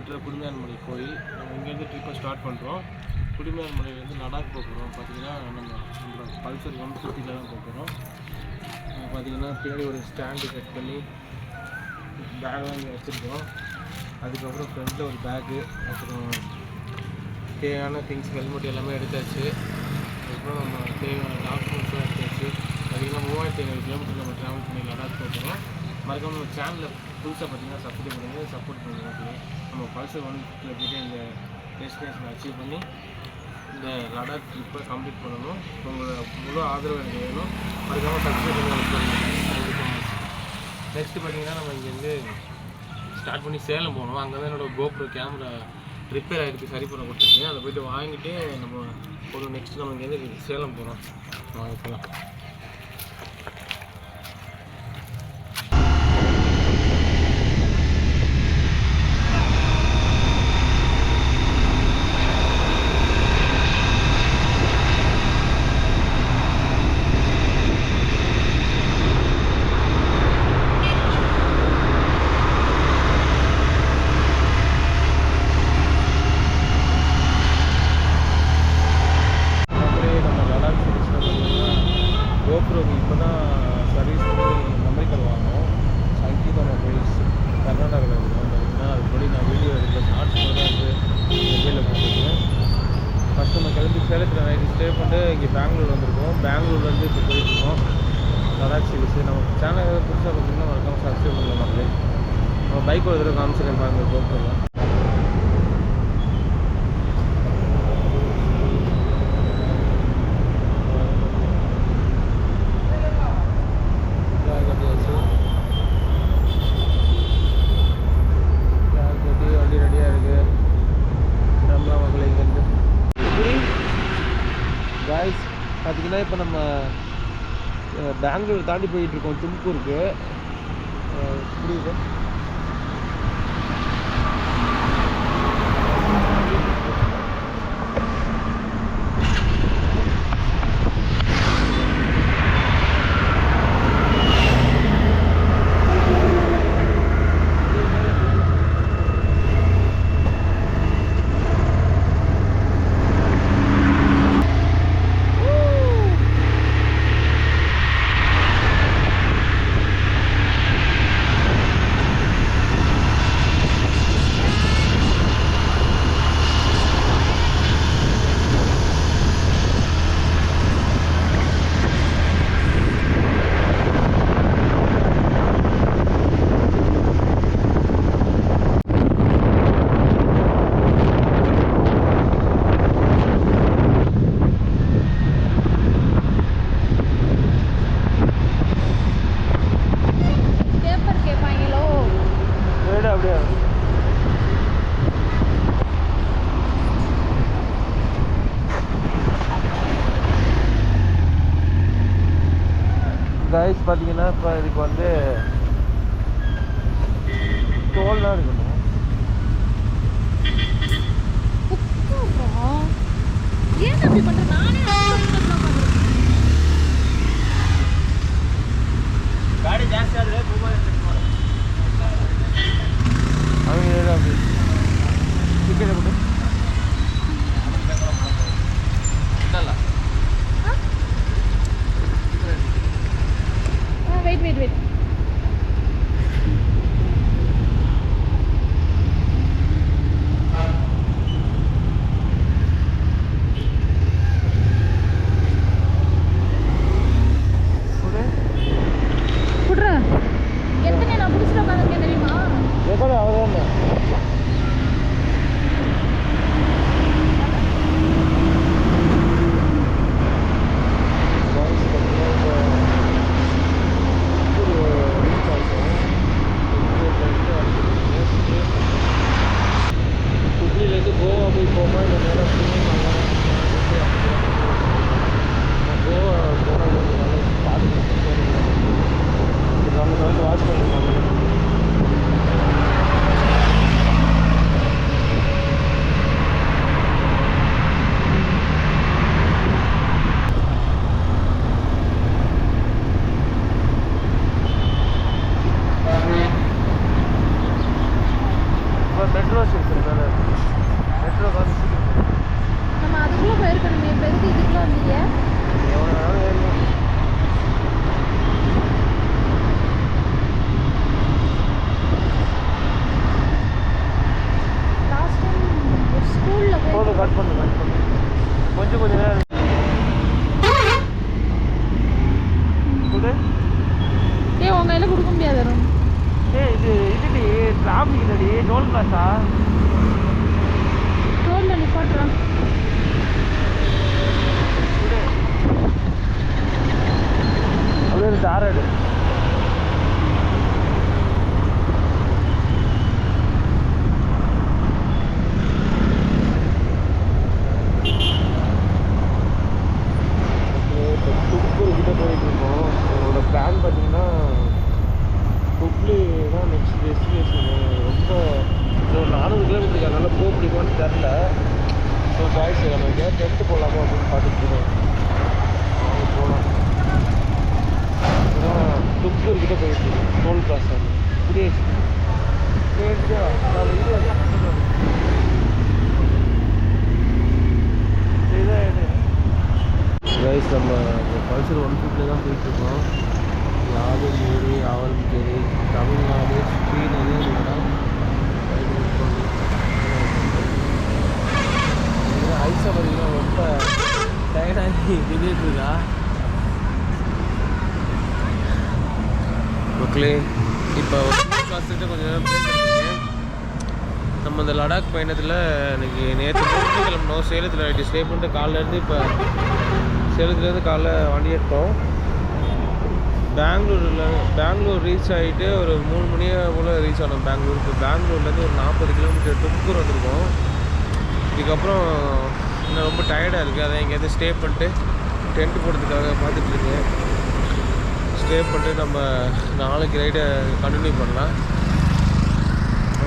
புகழ்பெற்ற குடுமியான்மலை கோயில். நம்ம இங்கேருந்து ட்ரிப்பை ஸ்டார்ட் பண்ணுறோம் குடுமியான்மலையிலேருந்து லடாக் போகிறோம் பார்த்தீங்கன்னா நம்ம நம்மளோட பல்சர் ஒன் ஃபிஃப்டியில் தான் போகிறோம் பார்த்தீங்கன்னா பின்னாடி ஒரு ஸ்டாண்டு செட் பண்ணி பேக்லாம் இங்கே வச்சுருக்கோம். அதுக்கப்புறம் ஃப்ரண்ட்டில் ஒரு பேக்கு அப்புறம் தேவையான திங்ஸ் ஹெல்மெட் எல்லாமே எடுத்தாச்சு. அதுக்கப்புறம் நம்ம தேவையான டாக்குமெண்ட்ஸ்லாம் எடுத்தாச்சு. பார்த்தீங்கன்னா மூவாயிரத்தி ஐநூறு கிலோமீட்டர் நம்ம ட்ராவல் பண்ணி லடாக் போகிறோம் மறக்காம நம்ம சேனலில் புதுசாக பார்த்தீங்கன்னா சப்போர்ட் பண்ணுங்க சப்போர்ட் பண்ணுங்க நம்ம பல்சர் ஒன் போய்ட்டு இந்த டெஸ்டினேஷனை அச்சீவ் பண்ணி இந்த லடாக் ட்ரிப்பை கம்ப்ளீட் பண்ணணும். உங்களோட முழு ஆதரவு எனக்கு வேணும். மறக்காமல் சப்ஸ்கிரைப் பண்ணி நெக்ஸ்ட்டு பார்த்தீங்கன்னா நம்ம இங்கேருந்து ஸ்டார்ட் பண்ணி சேலம் போனோம் அங்கே தான் என்னோட கோப்ரோ கேமரா ரிப்பேர் ஆகிருக்கு சரி பண்ண கொடுத்துருக்கேன் அதை போயிட்டு வாங்கிட்டு நம்ம ஒரு நெக்ஸ்ட் நம்ம இங்கேருந்து சேலம் போகிறோம் வாங்கிக்கலாம் போகலாம் நம்மளே நம்ம லடாக் சீரிஸில் பார்த்தீங்கன்னா கோப்ரோக்கு இப்போ தான் சர்வீஸ் பண்ணி மெமரி கார்டு வாங்கினோம் சங்கீதா மொபைல்ஸ் கர்நாடகாவில் இருக்கோம் பார்த்தீங்கன்னா அது படி நான் வீடியோ எடுக்கல ஷார்ட்ஸ் கூட தான் வந்து மொபைலில் போட்டுருக்கேன் ஃபஸ்ட் நம்ம கிளம்பி சேலத்தில் நைட்டு ஸ்டே பண்ணிட்டு இங்கே பெங்களூர் வந்திருக்கோம். பெங்களூர்லேருந்து இப்போ போயிட்டுருக்கோம். லடாக் சீரிஸ் நம்ம சேனல் ஏதாவது புதுசாக பார்த்தீங்கன்னா மறக்காமல் சப்ஸ்கிரைப் பண்ணலாம் மக்களே. நம்ம பைக் ஒரு தடவை காமிச்சிருக்கேன் பாருங்கள் கோப்ரோவில் பேக் கட்டியாச்சு பேக் கட்டி வண்டி ரெடியாக இருக்கு நம்மளாம் மக்களை இங்கேருந்து எப்படி காய்ஸ் பார்த்தீங்கன்னா இப்போ நம்ம பெங்களூர் தாண்டி போயிட்டுருக்கோம் தும்கூருக்கு. புரியுது. கைஸ் பார்த்தீங்கன்னா இப்போ இதுக்கு வந்து டோல்லாம் இருக்கணும். ஏன் அப்படி பண்ற? நானே பண்றேன் ಗಾಡಿ தெரில ஸோ பாய்ஸ் நம்ம எங்கேயாவது டென்த்து போகலாமா அப்படின்னு பார்த்துட்டு போகலாம் ஏன்னா கிட்டே கிட்ட போயிட்டு இருக்கோம் டோல் கிராஸ் ஆகி ரைஸ் நம்ம பல்சர் ஒன் ஃபிஃப்டியில் தான் போயிட்டுருக்கோம் யாதகிரி ஆவல்கேரி தமிழ்நாடு ஸ்ரீநகர் இடம் ஐஸை பார்த்தீங்கன்னா ரொம்ப டயர்டாகி திடீர்னு இருக்கா? மக்களே இப்போ காசுக்கிட்ட கொஞ்சம் நேரம் நம்ம இந்த லடாக் பயணத்தில் எனக்கு நேற்று முடிஞ்சு கிளம்பணும் சேலத்தில் நைட்டு ஸ்டே பண்ணிட்டு காலையிலேருந்து இப்போ சேலத்துலேருந்து காலைல வண்டி எடுத்தோம். பெங்களூரில் பெங்களூர் ரீச் ஆகிட்டு ஒரு மூணு மணியை போல் ரீச் ஆனோம் பெங்களூருக்கு. பெங்களூர்லேருந்து ஒரு நாற்பது கிலோமீட்டர் தும்கூர் வந்திருக்கோம். இதுக்கப்புறம் இன்னும் ரொம்ப டயர்டாக இருக்குது அதான் எங்கேயாவது ஸ்டே பண்ணிட்டு டென்ட் போடுறதுக்காக பார்த்துட்ருக்கேன் ஸ்டே பண்ணிட்டு நம்ம நாளைக்கு ரைடை கண்டினியூ பண்ணலாம்.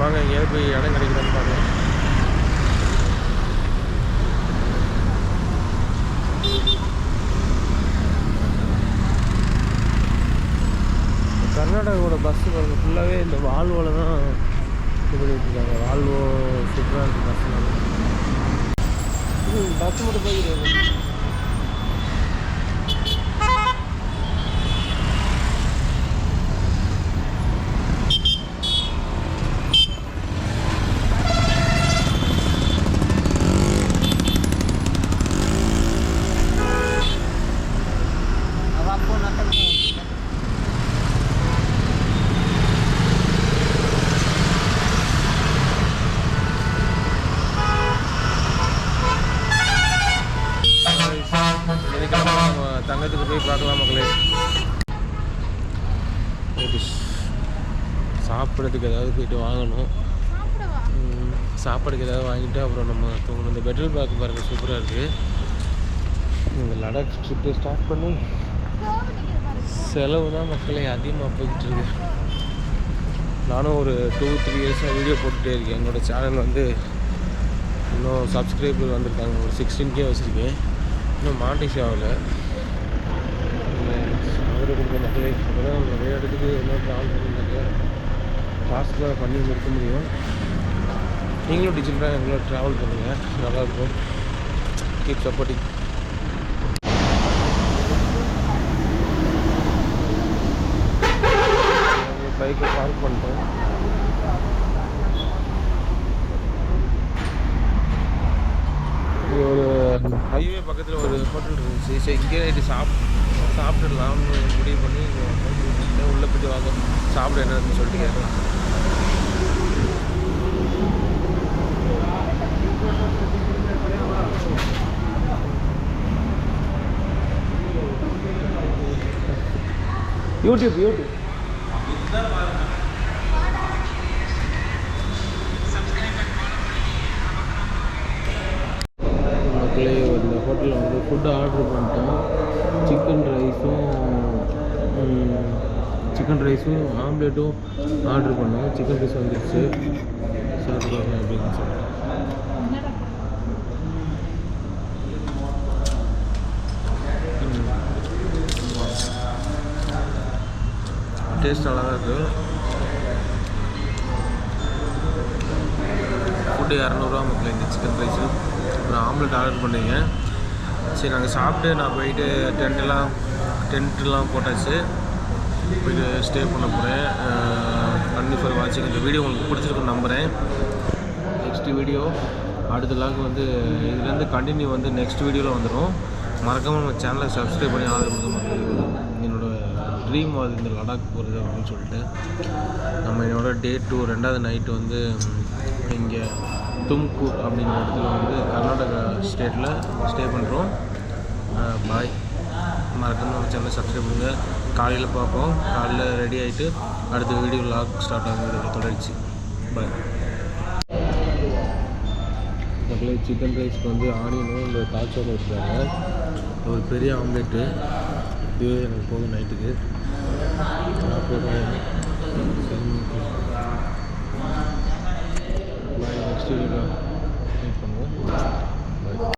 வாங்க எங்கேயாவது போய் இடம் கிடைக்குதான்னு பார்க்கலாம். கர்நாடகாவோட பஸ்ஸு பாருங்க ஃபுல்லாகவே இந்த வால்வோவில் தான் இது பண்ணிட்டு இருக்காங்க. வால்வோ சூப்பராக இருக்குது பஸ் மட்டும் போய்க்கிறது வெள்ளிக்கிழமை நம்ம பார்க்கலாம் மக்களே. சாப்பிட்றதுக்கு ஏதாவது போயிட்டு வாங்கணும். சாப்பாடுக்கு ஏதாவது வாங்கிட்டு அப்புறம் நம்ம தூங்கணும். இந்த பெட்ரோல் பேக் பாருங்கள் சூப்பராக இருக்குது இந்த லடாக் ட்ரிப்பு ஸ்டார்ட் பண்ணி செலவு தான் மக்களே அதிகமாக போய்கிட்டு இருக்கு. நானும் ஒரு டூ த்ரீ இயர்ஸாக வீடியோ போட்டுகிட்டே இருக்கேன். என்னோட சேனல் வந்து இன்னும் சப்ஸ்கிரைபர் வந்திருக்காங்க. ஒரு சிக்ஸ்டீன் கே வச்சுருக்கேன் இன்னும் மாண்டிஷ் ஆகலை ஆதரவு கொடுக்குற மக்களே அப்போ தான் நிறைய இடத்துக்கு இன்னும் ட்ராவல் பண்ணியிருந்தாங்க ஃபாஸ்ட்டாக பண்ணி முடிக்க முடியும் நீங்களும் டிஜிட்டலாக எங்களோட ட்ராவல் பண்ணுங்கள் நல்லாயிருக்கும் கீப் சப்போர்ட்டிங் பைக்கை பார்க் பண்ணிட்டோம் ஒரு ஹைவே பக்கத்தில் ஒரு ஹோட்டல் இருந்துச்சு. சரி இங்கே நைட்டு சாப் சாப்பிட்டுடலாம்னு முடிவு பண்ணி. உள்ளே போயிட்டு வாங்க. சாப்பிட என்னன்னு சொல்லிட்டு கேட்கலாம் யூடியூப் யூடியூப். மக்களே இந்த ஹோட்டலில் வந்து ஃபுட்டு ஆர்டர் பண்ணிட்டோம். சிக்கன் ரைஸும் சிக்கன் ரைஸும் ஆம்லேட்டும் ஆர்டர் பண்ணோம். சிக்கன் ரைஸ் வந்துடுச்சு சாப்பிடுவாங்க அப்படின்னு சொல்லி டேஸ்ட் அழகாக இருக்குது ஃபுட்டு இரநூறுவா மக்கள் இந்த சிக்கன் ரைஸு அப்புறம் ஆம்லெட் ஆர்டர் பண்ணிங்க. சரி நாங்கள் சாப்பிட்டு நான் போயிட்டு டென்ட்டெல்லாம் டென்ட்லாம் போட்டாச்சு. போயிட்டு ஸ்டே பண்ண போகிறேன் நன்றி ஃபார் வாட்சிங். இந்த வீடியோ உங்களுக்கு பிடிச்சிருக்குன்னு நம்புகிறேன் நெக்ஸ்ட் வீடியோ அடுத்த லாக் வந்து இதுலேருந்து கண்டினியூ வந்து நெக்ஸ்ட் வீடியோவில் வந்துடும் மறக்காமல் நம்ம சேனலை சப்ஸ்கிரைப் பண்ணி ஆதரவு கொடுக்க என்னோடய ட்ரீம் அது இந்த லடாக் போகிறது அப்படின்னு சொல்லிட்டு. நம்ம என்னோட டே டூ ரெண்டாவது நைட்டு வந்து இங்கே தும்கூர் அப்படிங்கிற இடத்துல வந்து கர்நாடகா ஸ்டேட்டில் ஸ்டே பண்ணுறோம் பாய் மறக்காமல் நம்ம சேனலை சப்ஸ்கிரைப் பண்ணுங்கள் காலையில் பார்ப்போம். காலையில் ரெடி ஆகிட்டு அடுத்த வீடியோ லாக் ஸ்டார்ட் ஆகும் தொடர்ச்சி. பாய் மக்களே சிக்கன் ரைஸ்க்கு வந்து ஆனியனும் இந்த தாச்சோட வச்சுருக்காங்க ஒரு பெரிய ஆம்லேட்டு இதுவே எனக்கு போதும் நைட்டுக்கு. Next video